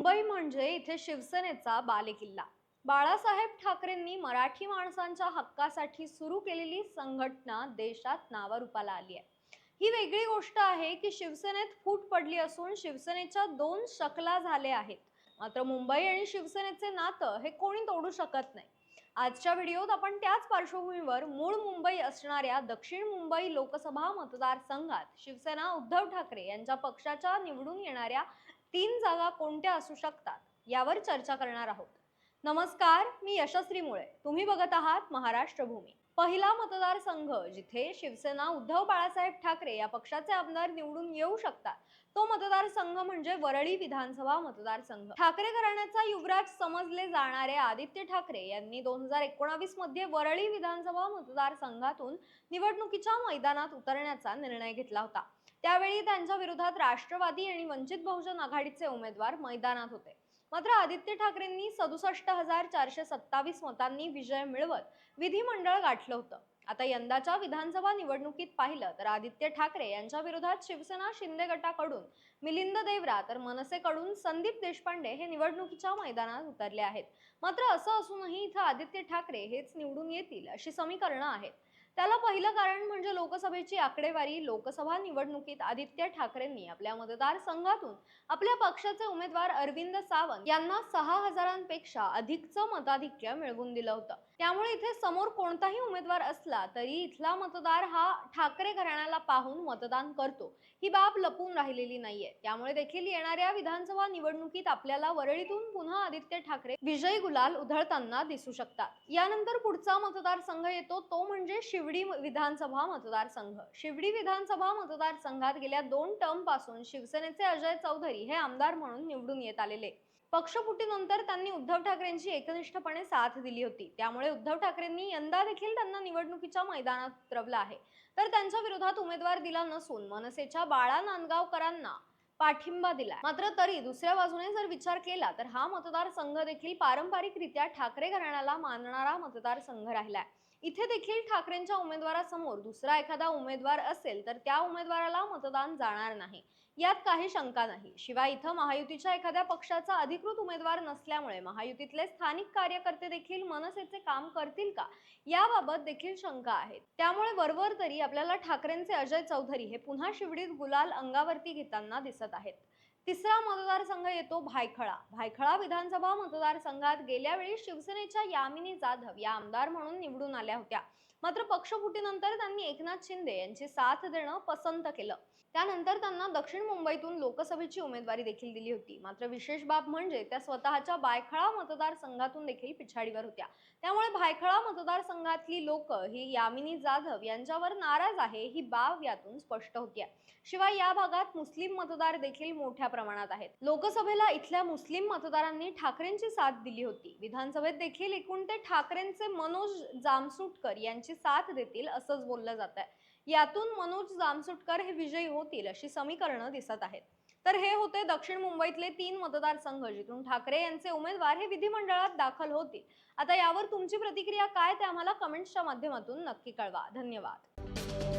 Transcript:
मुंबई म्हणजे इथे शिवसेनेचा बालेकिल्ला. बाळासाहेब ठाकरेंनी मराठी माणसांच्या हक्कासाठी सुरू केलेली संघटना देशात नावारूपाला आली आहे. ही वेगळी गोष्ट आहे की शिवसेनेत फूट पडली असून शिवसेनेच्या दोन शकला झाल्या आहेत. मात्र मुंबई आणि शिवसेनेचे नातं हे कोणी तोडू शकत नाही. आजच्या व्हिडिओत आपण त्याच पार्श्वभूमीवर मूळ मुंबई असणाऱ्या दक्षिण मुंबई लोकसभा मतदारसंघात शिवसेना उद्धव ठाकरे यांच्या पक्षाच्या निवडून येणाऱ्या तीन जागा कोणत्या असू शकतात यावर चर्चा करणार आहोत. नमस्कार मी यशस्वी मुळे. तुम्ही बघत आहात महाराष्ट्र भूमी पहिला मतदारसंघ जिथे शिवसेना उद्धव बाळासाहेब ठाकरे या पक्षाचे आमदार निवडून येऊ शकतात तो मतदारसंघ म्हणजे वरळी विधानसभा मतदारसंघ. ठाकरे घराण्याचा युवराज समजले जाणारे आदित्य ठाकरे यांनी दोन हजार एकोणावीसमध्ये वरळी विधानसभा मतदारसंघातून निवडणुकीच्या मैदानात उतरण्याचा निर्णय घेतला होता. त्यावेळी त्यांच्या विरोधात राष्ट्रवादी आणि वंचित बहुजन आघाडीचे उमेदवार मैदानात होते. मात्र आदित्य ठाकरेंनी सदुसष्ट हजार चारशे सत्तावीस मतांनी विजय मिळवत विधिमंडळ गाठलं होतं. आता यंदाच्या विधानसभा निवडणुकीत पाहिलं तर आदित्य ठाकरे यांच्या विरोधात शिवसेना शिंदे गटाकडून मिलिंद देवरा तर मनसेकडून संदीप देशपांडे हे निवडणुकीच्या मैदानात उतरले आहेत. मात्र असं असूनही इथं आदित्य ठाकरे हेच निवडून येतील अशी समीकरणं आहेत. त्याला पहिलं कारण म्हणजे लोकसभेची आकडेवारी लोकसभा निवडणुकीत आदित्य ठाकरेंनी आपल्या मतदारसंघातून आपल्या पक्षाचे उमेदवार अरविंद सावंत यांना सहा हजारांपेक्षा अधिकचं मताधिक्य मिळवून दिलं होतं. त्यामुळे इथे समोर कोणताही उमेदवार असला तरी इथला मतदार हा ठाकरे घराण्याला पाहून मतदान करतो. ही बाब लपून राहिलेली नाहीये. त्यामुळे देखील येणाऱ्या विधानसभा निवडणुकीत आपल्याला वरळीतून पुन्हा आदित्य ठाकरे विजयी गुलाल उधळताना दिसू शकतात. यानंतर पुढचा मतदारसंघ येतो तो म्हणजे शिवडी विधानसभा मतदारसंघ. शिवडी विधानसभा मतदारसंघात गेल्या दोन टर्मपासून शिवसेनेचे अजय चौधरी हे आमदार म्हणून निवडून येत आलेले. पक्षफुटीनंतर त्यांनी उद्धव ठाकरेंची एकनिष्ठपणे साथ दिली होती. त्यामुळे उद्धव ठाकरेंनी यंदा देखील त्यांना निवडणुकीच्या मैदानात उतरवलं आहे. तर त्यांच्या विरोधात उमेदवार दिला नसून मनसेच्या बाळा नांदगावकरांना पाठिंबा दिलाय. मात्र तरी दुसऱ्या बाजूने जर विचार केला तर हा मतदारसंघ देखील पारंपरिकरित्या ठाकरे घराण्याला मानणारा मतदारसंघ राहिला आहे इथे देखील ठाकरेंच्या उमेदवारासमोर दुसरा एखादा उमेदवार असेल तर त्या उमेदवाराला मतदान जाणार नाही. यात काही शंका नाही. शिवाय इथं महायुतीच्या एखाद्या पक्षाचा अधिकृत उमेदवार नसल्यामुळे महायुतीतले स्थानिक कार्यकर्ते देखील मनसेचे काम करतील का? याबाबत देखील शंका आहेत त्यामुळे वरवर तरी आपल्याला ठाकरेंचे अजय चौधरी हे पुन्हा शिवडीत गुलाल अंगावरती घेताना दिसत आहेत. तिसरा मतदारसंघ येतो भायखळा. भायखळा विधानसभा मतदारसंघात गेल्या वेळी शिवसेनेच्या यामिनी जाधव या आमदार म्हणून निवडून आल्या होत्या. मात्र पक्षफुटीनंतर त्यांनी एकनाथ शिंदे यांची साथ देणं पसंत केलं. त्यानंतर त्यांना दक्षिण मुंबईतून लोकसभेची उमेदवारी देखील दिली होती. मात्र विशेष बाब म्हणजे त्या स्वतःच्या बायखळा मतदारसंघातून देखील पिछाडीवर होत्या. त्यामुळे भायखळा मतदारसंघातली लोक ही यामिनी जाधव यांच्यावर नाराज आहे ही बाब यातून स्पष्ट होती शिवाय या भागात मुस्लिम मतदार देखील मोठ्या प्रमाणात आहेत. लोकसभेला इथल्या मुस्लिम मतदारांनी ठाकरेंची साथ दिली होती. विधानसभेत देखील एकूण ते ठाकरेंचे मनोज जामसुटकर यांची साथ देतील असंच बोललं जात आहे यातून मनोज जामसुटकर हे विजयी होतील अशी समीकरणं दिसत आहेत. तर हे होते दक्षिण मुंबईतले तीन मतदारसंघ जिथून ठाकरे यांचे उमेदवार हे विधिमंडळात दाखल होतील. आता यावर तुमची प्रतिक्रिया काय ते आम्हाला कमेंट्सच्या माध्यमातून नक्की कळवा. धन्यवाद.